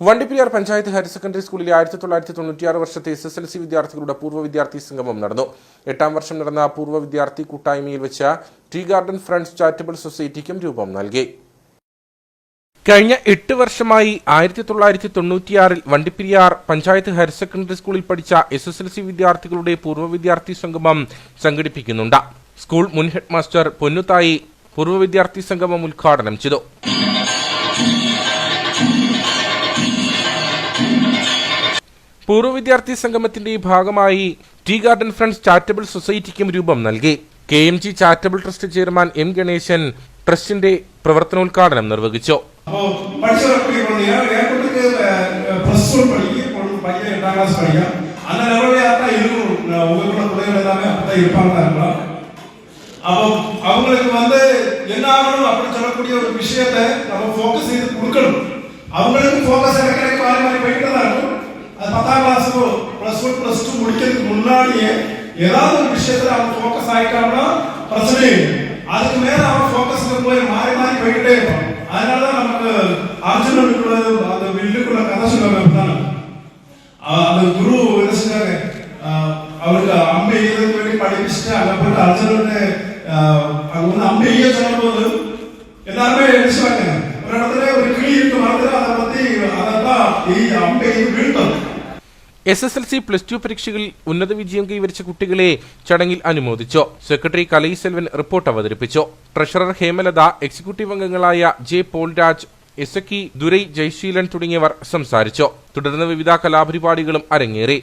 Vandiperiyar panchayat higher secondary സ്കൂളിലെ ആയിരത്തി തൊള്ളായിരത്തി തൊണ്ണൂറ്റിയാറ് വർഷത്തെ എസ് എസ് എൽ സി വിദ്യാർത്ഥികളുടെ പൂർവ വിദ്യാർത്ഥി സംഗമം നടന്നു. എട്ടാം വർഷം നടന്ന പൂർവ വിദ്യാർത്ഥി കൂട്ടായ്മയിൽ വെച്ച ടീ ഗാർഡൻ ഫ്രണ്ട്സ് ചാരിറ്റബിൾ സൊസൈറ്റിക്കും രൂപം നൽകി. കഴിഞ്ഞ എട്ട് വർഷമായി ആയിരത്തി തൊള്ളായിരത്തി തൊണ്ണൂറ്റിയാറിൽ വണ്ടിപ്പെരിയാർ പഞ്ചായത്ത് ഹയർ സെക്കൻഡറി സ്കൂളിൽ പഠിച്ച എസ് എസ് എൽ സി വിദ്യാർത്ഥികളുടെ പൂർവ വിദ്യാർത്ഥി സംഗമം സംഘടിപ്പിക്കുന്നുണ്ട്. സ്കൂൾ മുൻ ഹെഡ് മാസ്റ്റർ പൂർവ വിദ്യാർത്ഥി സംഗമം ഉദ്ഘാടനം ചെയ്തു. പൂർവ്വ വിദ്യാർത്ഥി സംഗമത്തിന്റെ ഭാഗമായി ടീ ഗാർഡൻ ഫ്രണ്ട്സ് ചാരിറ്റബിൾ സൊസൈറ്റിക്കും രൂപം നൽകി K M G charitable trust chairman M Ganesan ട്രസ്റ്റിന്റെ പ്രവർത്തനോദ്ഘാടനം നിർവഹിച്ചു அப்போ படிச்சு வரக்கூடிய குழந்தைங்க ஏற்பட்டுக்கு ப்ளஸ் ஒன் படிக்க பொண்ணு பையன் எட்டாம் கிளாஸ் படிக்கும் அந்த நிலைமையா தான் இருக்கும் உங்களுக்குள்ள பிள்ளைகள் எல்லாமே அப்படிதான் இருப்பாங்க இருக்கலாம் அப்போ அவங்களுக்கு வந்து என்ன ஆகணும் அப்படின்னு சொல்லக்கூடிய ஒரு விஷயத்தை நம்ம ஃபோக்கஸ் செய்து கொடுக்கணும் அவங்களுக்கு ஃபோக்கஸ் கிடைக்கிற மாறி மாறி போயிட்டு தான் இருக்கும் அது பத்தாம் class plus one plus two முடிக்கிறதுக்கு முன்னாடியே ஏதாவது ஒரு விஷயத்துல அவன் ஃபோக்கஸ் ஆயிட்டான்னா பிரச்சனை அதுக்கு மேல அவன் ஃபோக்கஸ்ல போய் மாறி மாறி போயிட்டே இருப்பான் அதனாலதான் நமக்கு அர்ஜுனனுக்குள்ள அந்த வில்லுக்குள்ள கதை சொன்னாங்க அந்த குரு என்ன செஞ்சாங்க அவருக்கு அம்பை எய்யறதுக்கு வேண்டி படிப்பிச்சுட்டு அங்க போயிட்டு அர்ஜுனன் அங்க வந்து அம்பை எய்ய சொல்லும்போது எல்லாருமே என்ன ஒரு இடத்துல ஒரு கிளி இருக்கு மரத்துல அதை பத்தி அதான் எய்ய அம்பை எய்து S S L C plus two പരീക്ഷകളിൽ ഉന്നത വിജയം കൈവരിച്ച കുട്ടികളെ ചടങ്ങിൽ അനുമോദിച്ചു. സെക്രട്ടറി കലൈ സെൽവൻ റിപ്പോർട്ട് അവതരിപ്പിച്ചു. ട്രഷറർ ഹേമലത എക്സിക്യൂട്ടീവ് അംഗങ്ങളായ J Paulraj S A Durai Jayaseelan തുടങ്ങിയവർ സംസാരിച്ചു. തുടർന്ന് വിവിധ കലാപരിപാടികളും അരങ്ങേറി.